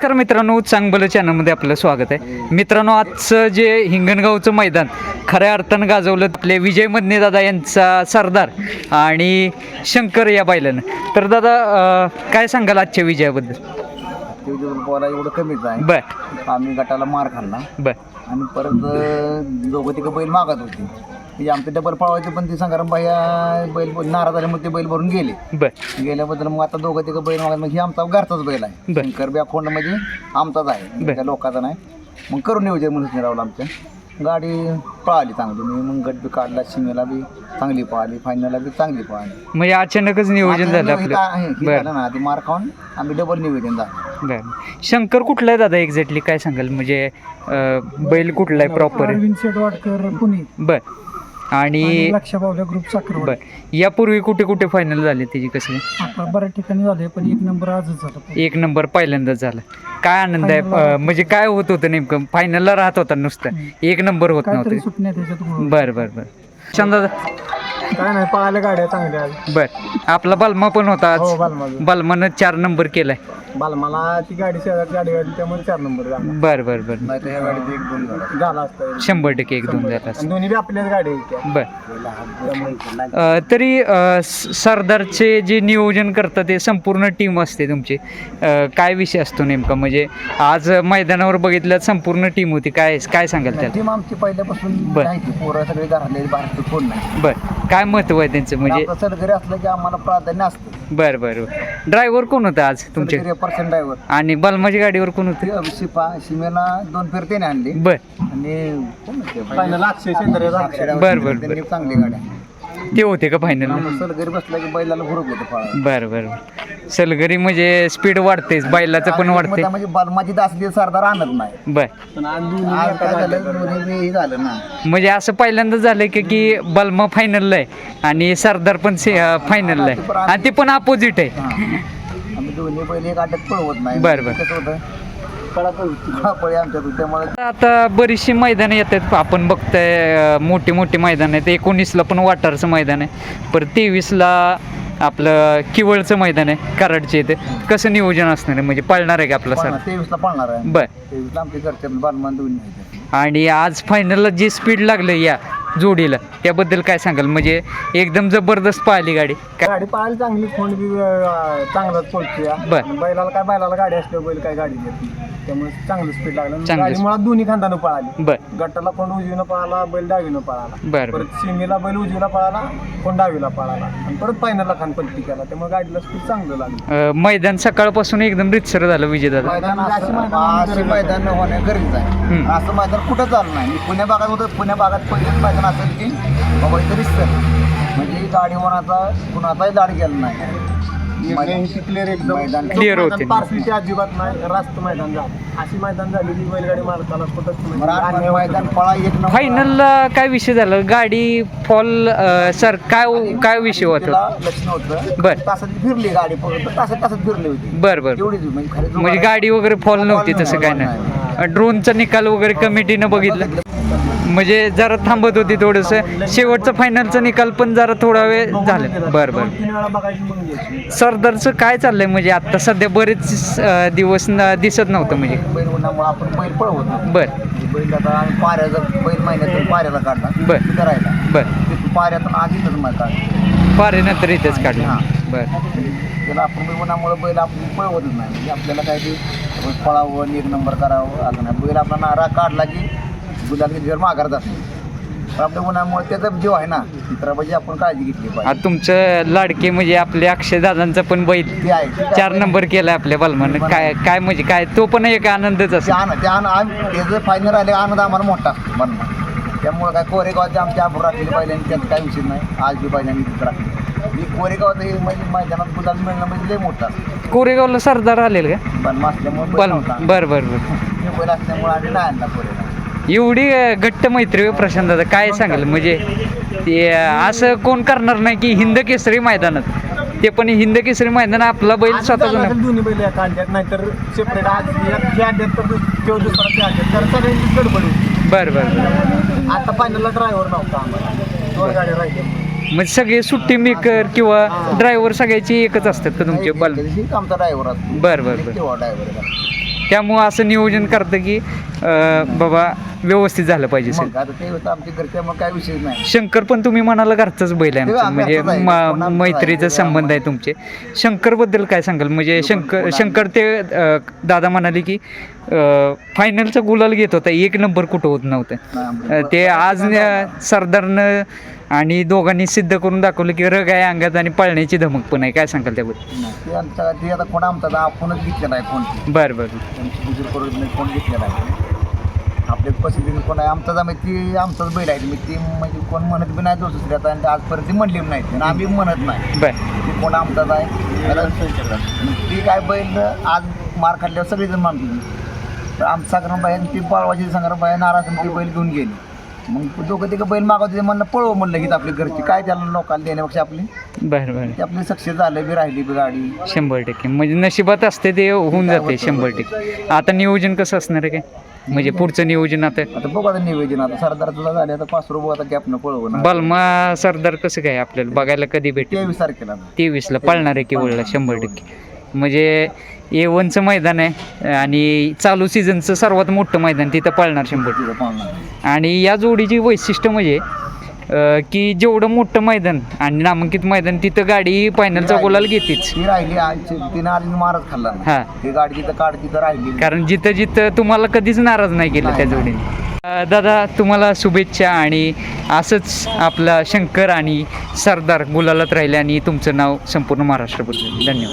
नमस्कार मित्रांनो चांगलं चॅनलमध्ये आपलं स्वागत आहे. मित्रांनो आजचं जे हिंगणगावचं मैदान खऱ्या अर्थानं गाजवलं आपले विजय मदने दादा यांचा सरदार आणि शंकर या बैलानं. तर दादा अं, काय सांगाल आजच्या विजयाबद्दल? ते बोला एवढं कमीच आहे. बर. आम्ही गटाला मार खाल्ला. बर. आणि परत अं, दोघं तिघं बैल मागत होती. म्हणजे आमचे डबल पळवायचे पण ते संग्राम भैया बैल नाराज झाल्यामुळे ते बैल भरून गेले. बर. गेल्याबद्दल मग आता दोघं तिघं बैल मागत मग ही आमचा घरचाच बैल आहे. बर. शंकर ब्या खोंड म्हणजे आमचाच आहे. त्या लोकांचा नाही. मग करून नियोजन म्हणून रावलं आमच्या गाडी पळाली चांगली. मी मग गट बी काढला शिमेला बी चांगली पळाली फायनलला बी चांगली पळाली. म्हणजे अचानकच नियोजन झालं हे आपलं. हे बर. झालं ना ते मार खाऊन आम्ही डबल नियोजन झालं. बर. शंकर कुठला आहे दादा एक्झॅक्टली काय सांगाल? म्हणजे अं, बैल कुठला आहे प्रॉपर अरविंद शेटवाडकर पुणे. बर. आणि लक्ष पावल्या ग्रुप बर. यापूर्वी कुठे कुठे फायनल झाली त्याची कसं आता बऱ्याच ठिकाणी झाले पण एक नंबर आजच झाला. एक नंबर पहिल्यांदाच झाला. काय आनंद आहे? अं, म्हणजे काय होत होतं नेमकं? फायनलला राहत होता नुसतं. एक नंबर होत काहीतरी नव्हतं. सुटण्यात त्याच्यात बर बर बर. चंदा काय नाही पळायला गाड्या चांगल्या आज बर. आपला बालमा पण होता हो आज बालमानं चार नंबर केलाय. बालमाला ती गाडी शेजारची गाडी गाडी त्यामुळे चार नंबर झाला. बर बर बर. नाही तर ह्या गाडीत एक दोन गाड्या झाला असता. शंभर टक्के एक दोन झाला आणि दोन्ही बी आपल्याच गाडी होत्या बर. अ, तरी अ, स- सरदारचे जे नियोजन करतात ते संपूर्ण टीम असते तुमची. अ, काय विषय असतो नेमका? म्हणजे आज मैदानावर बघितलं संपूर्ण टीम होती. काय काय सांगाल त्याला? टीम आमची पहिल्यापासून बर. आहे की पोरं सगळे घरातले बाहेरचं कोण नाही. बर. काय महत्त्व आहे त्यांचं? म्हणजे आपलं सरकारी असलं की आम्हाला प्राधान्य असतं बर बर. ड्रायव्हर कोण होता आज तुमचे? पर्सेंट ड्रायव्हर आणि बलमाच्या गाडीवर कोण होतं? शिपा शिमेला दोन फेर त्याने आणली. बर. आणि कोण होते? अक्षय शेंद्रे बर, बर, त्यांनी. चांगली गाड्या ते होते का फायनल सरकारी बसला की बैलाला होतं फळा बर बर. बर सलगरी म्हणजे स्पीड वाढतेच बैलाचं पण वाढते. म्हणजे बालमाची दासली सरदार आणत नाही. बर. आज काय झालं? दोन्ही बी हे झालं ना. म्हणजे असं पहिल्यांदा झालंय की की बलमा फायनलला आहे आणि सरदार पण फायनलला आहे. आणि ते पण अपोजिट आहे. हा. आम्ही दोन्ही पहिले एक अटक पळवत नाही. बर, बर. कसं होतं? पळी आमच्यात होती, त्यामुळे आता बरीचशी मैदानं येत आहेत आपण बघतोय मोठी मोठी मैदान आहेत. एकोणीसला पण वाटारचं मैदान आहे. परत तेवीसला आपलं किवळचं मैदान आहे कराडचे इथे. कसं नियोजन असणार आहे? म्हणजे पळणार आहे का आपलं सर तेवीसला पळणार आहे. बर. तेवीसला आमच्या घरचे बालमान दोन्ही आहेत. आणि आज फायनलला जे स्पीड लागलं या जोडीला. त्याबद्दल काय सांगाल? म्हणजे एकदम जबरदस्त पाहिली गाडी. काय? गाडी पळायला चांगली फोन बी अं, चांगलाच पोहोचते बर. बैलाला काय बैलाला गाडी असल्यावर बैल काय गाडी देत नाही. त्यामुळे चांगलं स्पीड लागलं. चांगलं गाडी मुळात दोन्ही खांदानं पळाली. बर. गटाला कोण उजवीनं पळाला बैल डावीनं पळाला. बर बर. परत सीमेला बैल उजवीला पळाला कोण डावीला पळाला. आणि परत फायनलला खान पलटी केला. त्यामुळे गाडीला स्पीड चांगलं लागलं. अं, मैदान सकाळपासून एकदम रितसर झालं विजयदादा मैदान मैदान अशी असं- मैदान अशी मैदान होणे गरजेचं आहे. हम्म. असं मैदान कुठं चालू नाही. पुण्या भागात होतं पुण्या भागात पहिलेच मैदान असेल की बाबा इथे रिसर म्हणजे गाडी होण्याचा कुणाचाही दाड गेला नाही. क्लिअर एकदम Clear मैदान होते. पार्सलीची अजिबात नाही. रास्त मैदान झालं. अशी मैदान झाली की बैलगाडी मालकाला कुठंच मैदान पळा एक नंबर. फायनलला काय विषय झाला? गाडी फॉल सर काय काय विषय होता? तिला लक्ष नव्हतं. बर. तासात फिरली गाडी फक्त तासात तासात फिरली होती. बर बर. एवढीच म्हणजे खाली म्हणजे गाडी- गाडी वगैरे फॉल नव्हती तसं काय नाही. ड्रोनचा निकाल वगैरे कमिटीनं बघितलं. म्हणजे जरा थांबत होती थोडंसं. शेवटचं फायनलचा निकाल पण जरा थोडा वेळ झालं. बरं बरं. तीन वेळा बघायची मग घ्यायची सरदारचं काय चाललंय? म्हणजे आत्ता सध्या बरेच दिवस दिसत नव्हतं म्हणजे. बैल उन्हामुळे आपण बैल पळवतो बर बैल आता आम्ही पाऱ्याचा बैल महिन्यातून पाऱ्याला काढला. बरं. तिथं राहिला बर. तिथून पाऱ्यातून आधीच मग काढला फारे नंतर इथेच काढलं हां. बरं त्याला आपण उन्हामुळं बैल आपण पळवतच नाही म्हणजे आपल्याला काय ते पळावं एक नंबर करावं असं नाही बैल आपला नारा काढला की की जर माघार जात. नाही पण आपल्या उन्हामुळे त्याचा जीव आहे ना मित्रापाशी आपण काळजी घेतली आता पाहिजे तुमचं लाडके म्हणजे आपले अक्षय दादांचा पण बैल ते आहे चार नंबर केलाय आपल्या बलमानं. काय काय म्हणजे काय तो पण एक आनंदच ते असतो आण ते आण आम- त्याचं फायनल आले आनंद आम्हाला मोठा असतो म्हणून त्यामुळे काय कोरेगावचे आमच्या आपूर राखलेली पाहिल्याने त्यात काय विषय नाही. आज बी पाहिल्याने तिथं राखली. मी कोरेगावात हे म्हणजे मैदानात गुलाल मिळणं म्हणजे लय मोठा कोरेगावला सरदार आलेल का? पण असल्यामुळे बल बैल नव्हता. बर बर बर. मी बैल असल्यामुळे आम्ही नाही आणला कोरेगाव. एवढी घट्ट मैत्री प्रशांत दादा काय सांगाल? म्हणजे ते असं कोण करणार नाही की हिंद केसरी मैदानात. ते पण हिंद केसरी मैदान आपला बैल स्वतःच असेल दोन्ही बैल एका अड्ड्यात नाहीतर सेपरेट आज या- या अड्ड्यात तर तो दुसरा त्या अड्ड्यात तर सगळ्यांची गडबड होती. बर बर बर. आता फायनलला ड्रायव्हर नव्हता आम्हाला. दोन गाड्या राहिल्या. म्हणजे सगळे सुट्टी मेकर किंवा ड्रायव्हर सगळ्याची एकच असतात का तुमचे? बल आमचा ड्रायव्हर बर त्यामुळं असं नियोजन करतं की बाबा व्यवस्थित झालं पाहिजे सर मग आता ते होतं आमच्या घरच्या मग काय विषय नाही. शंकर पण तुम्ही म्हणाला घरचाच बैल आहे ते आमचा. आम्ही म्हणजे घरचाच आहे. मा- कोण आमचं मैत्रीचा आहे, संबंध आहे तुमचे. शंकरबद्दल काय सांगाल? म्हणजे शंकर शंकर ते अं, दादा म्हणाले की फायनलचा गुलाल घेत होता. एक नंबर कुठं होत नव्हतं. अं, ते आज सरदारनं आणि दोघांनी सिद्ध करून दाखवलं की रग आहे अंगात आणि पळण्याची धमक पण आहे. काय सांगाल त्याबद्दल? नाही, ते आमचा ते आता कोण आमचा आता आपणच घेतलेला आहे कोण. बरं बरं बुजुर्ग करून कोण घेतलेला आहे आपल्या पसंतीने कोण आहे? आमचा जमा ती आमचाच बैल आहे मी ती म्हणजे कोण म्हणत बी नाही दुसरी आता आणि आजपर्यंत ती म्हणली नाही. आणि आम्ही म्हणत नाही. बरं. ती कोण आमचाच आहे? ती काय बैल आज मार खाल्ल्यावर सगळेजण मानतो. तर आमचा संग्राम बाई ती पळवायची संग्राम बाई नाराज ती बैल घेऊन गेली. मग दोघं तिघं बैल मागवते म्हणलं पळव म्हणलं की आपली घरची. काय त्याला लोकांना देण्यापेक्षा आपली? बरं बरं. ती आपली सक्सेस झालं बी राहिली बी गाडी. शंभर टक्के. म्हणजे नशिबात असते ते होऊन जाते शंभर टक्के. आता नियोजन कसं असणार आहे काय? म्हणजे पुढचं नियोजन आता? आता बघू आता निवेदन आता सरदार तुला झाले आता पाच रुपये आता गॅपनं पळवणार बलमा सरदार कसं काय आपल्याला बघायला कधी भेटेल? तेवीस तारखेला तेवीसला पळणार आहे केवळला शंभर टक्के. म्हणजे ए वनचं मैदान आहे आणि चालू सीझनचं सर्वात मोठं मैदान तिथं पळणार शंभर. पाहणार आणि या जोडीची वैशिष्ट्य म्हणजे की जेवढं मोठं मैदान आणि नामांकित मैदान तिथं गाडी फायनलचा गोलाल घेतेच. ती राहिली आजची तिनं आधी मारच खाल्ला नाही. हां. ती गाडी तिथं काढ तिथं राहिली. कारण जिथं जिथं तुम्हाला कधीच नाराज नाही केलं त्या जोडीने. अं, दादा तुम्हाला शुभेच्छा आणि असंच आपला शंकर आणि सरदार गुलालात राहिले आणि तुमचं नाव संपूर्ण महाराष्ट्रभर धन्यवाद.